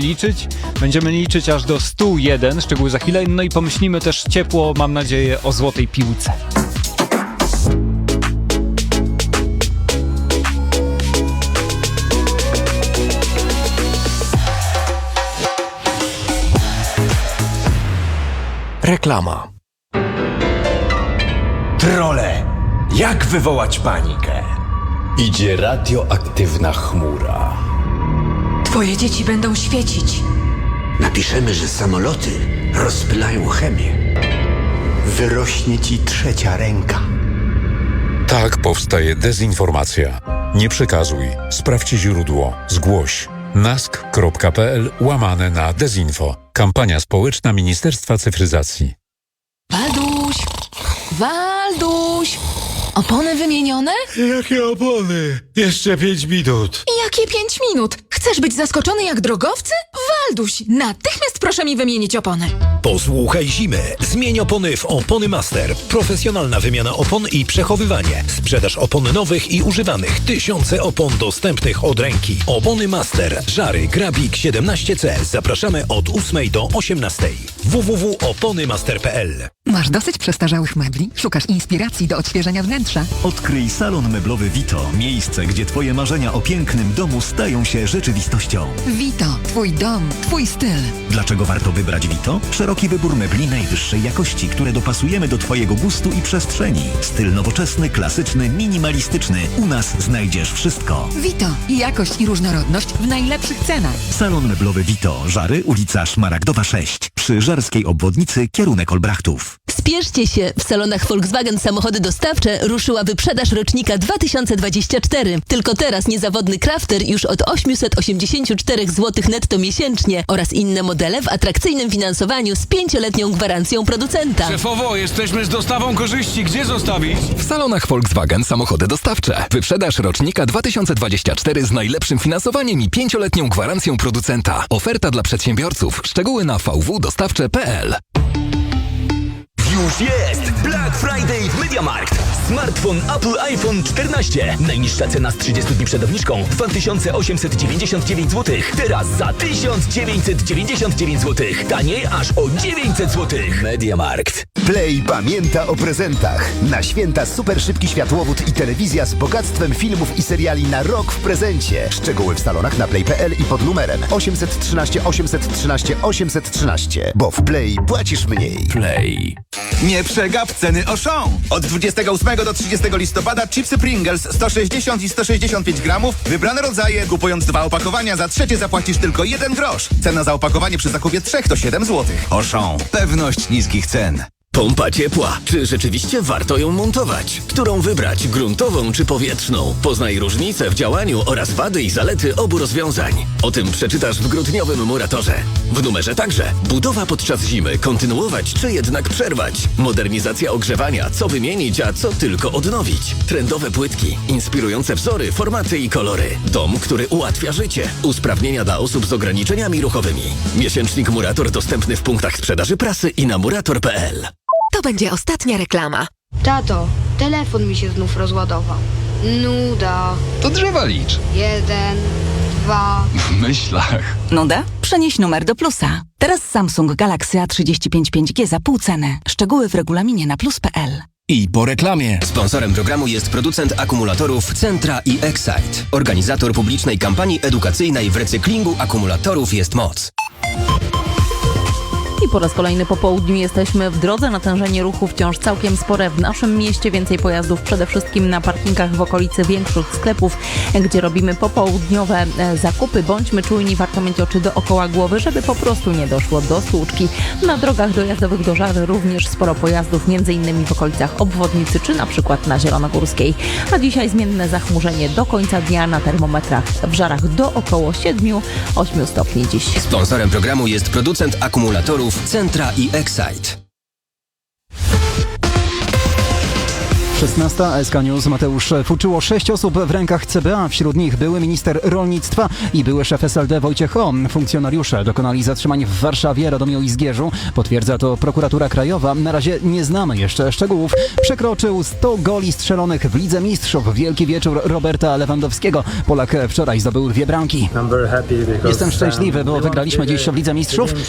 liczyć. Będziemy liczyć aż do 101, szczegóły za chwilę. No i pomyślimy też ciepło, mam nadzieję, o złotej piłce. Reklama. Trole, jak wywołać panikę? Idzie radioaktywna chmura. Twoje dzieci będą świecić. Napiszemy, że samoloty rozpylają chemię. Wyrośnie ci trzecia ręka. Tak powstaje dezinformacja. Nie przekazuj. Sprawdź źródło. Zgłoś. nask.pl łamane na dezinfo. Kampania społeczna Ministerstwa Cyfryzacji. Walduś! Walduś! Opony wymienione? Jakie opony? Jeszcze pięć minut. Jakie pięć minut? Chcesz być zaskoczony jak drogowcy? Walduś, natychmiast proszę mi wymienić opony. Posłuchaj zimy. Zmień opony w Opony Master. Profesjonalna wymiana opon i przechowywanie. Sprzedaż opon nowych i używanych. Tysiące opon dostępnych od ręki. Opony Master. Żary Grabik 17C. Zapraszamy od 8 do 18. www.oponymaster.pl Masz dosyć przestarzałych mebli? Szukasz inspiracji do odświeżenia wnętrza? Odkryj salon meblowy Vito. Miejsce, gdzie Twoje marzenia o pięknym domu stają się rzeczywistością. Vito, twój dom, twój styl. Dlaczego warto wybrać Vito? Szeroki wybór mebli najwyższej jakości, które dopasujemy do Twojego gustu i przestrzeni. Styl nowoczesny, klasyczny, minimalistyczny. U nas znajdziesz wszystko. Vito, jakość i różnorodność w najlepszych cenach. Salon meblowy Vito. Żary, ulica Szmaragdowa 6. Przy Żarskiej Obwodnicy, kierunek Olbrachtów. Spieszcie się! W salonach Volkswagen Samochody Dostawcze ruszyła wyprzedaż rocznika 2024. Tylko teraz niezawodny Crafter już od 884 zł netto miesięcznie oraz inne modele w atrakcyjnym finansowaniu z pięcioletnią gwarancją producenta. Szefowo, jesteśmy z dostawą korzyści. Gdzie zostawić? W salonach Volkswagen samochody dostawcze. Wyprzedaż rocznika 2024 z najlepszym finansowaniem i pięcioletnią gwarancją producenta. Oferta dla przedsiębiorców. Szczegóły na vwdostawcze.pl Już jest! Black Friday w MediaMarkt! Smartfon Apple iPhone 14. Najniższa cena z 30 dni przed obniżką 2899 zł. Teraz za 1999 zł. Taniej aż o 900 zł. MediaMarkt. Play pamięta o prezentach. Na święta super szybki światłowód i telewizja z bogactwem filmów i seriali na rok w prezencie. Szczegóły w salonach na play.pl i pod numerem 813 813 813. Bo w Play płacisz mniej. Play. Nie przegap ceny Auchan. Od 28 do 30 listopada chipsy Pringles 160 i 165 gramów. Wybrane rodzaje. Kupując dwa opakowania, za trzecie zapłacisz tylko jeden grosz. Cena za opakowanie przy zakupie trzech to 7 zł. Auchan. Pewność niskich cen. Pompa ciepła. Czy rzeczywiście warto ją montować? Którą wybrać? Gruntową czy powietrzną? Poznaj różnice w działaniu oraz wady i zalety obu rozwiązań. O tym przeczytasz w grudniowym Muratorze. W numerze także. Budowa podczas zimy. Kontynuować czy jednak przerwać? Modernizacja ogrzewania. Co wymienić, a co tylko odnowić? Trendowe płytki. Inspirujące wzory, formaty i kolory. Dom, który ułatwia życie. Usprawnienia dla osób z ograniczeniami ruchowymi. Miesięcznik Murator dostępny w punktach sprzedaży prasy i na murator.pl. To będzie ostatnia reklama. Tato, telefon mi się znów rozładował. Nuda. To drzewa licz. Jeden, dwa. W myślach. Nuda? Przenieś numer do plusa. Teraz Samsung Galaxy A35 5G za pół ceny. Szczegóły w regulaminie na plus.pl. I po reklamie. Sponsorem programu jest producent akumulatorów Centra i Excite. Organizator publicznej kampanii edukacyjnej w recyklingu akumulatorów jest moc. I po raz kolejny po południu jesteśmy w drodze. Natężenie ruchu wciąż całkiem spore w naszym mieście. Więcej pojazdów przede wszystkim na parkingach w okolicy większych sklepów, gdzie robimy popołudniowe e, zakupy. Bądźmy czujni, warto mieć oczy dookoła głowy, żeby po prostu nie doszło do stłuczki. Na drogach dojazdowych do Żary również sporo pojazdów, m.in. w okolicach obwodnicy czy na przykład na Zielonogórskiej. A dzisiaj zmienne zachmurzenie do końca dnia na termometrach w Żarach do około 7-8 stopni dziś. Sponsorem programu jest producent akumulatorów Centra i Excite. 16 SK News Mateusz Fuczyło sześć osób w rękach CBA, wśród nich były minister rolnictwa i były szef SLD Wojciech O. Funkcjonariusze dokonali zatrzymań w Warszawie, Radomiu i Zgierzu. Potwierdza to prokuratura krajowa. Na razie nie znamy jeszcze szczegółów. Przekroczył 100 goli strzelonych w Lidze Mistrzów. Wielki wieczór Roberta Lewandowskiego. Polak wczoraj zdobył dwie bramki. Jestem szczęśliwy, bo wygraliśmy dziś w Lidze Mistrzów.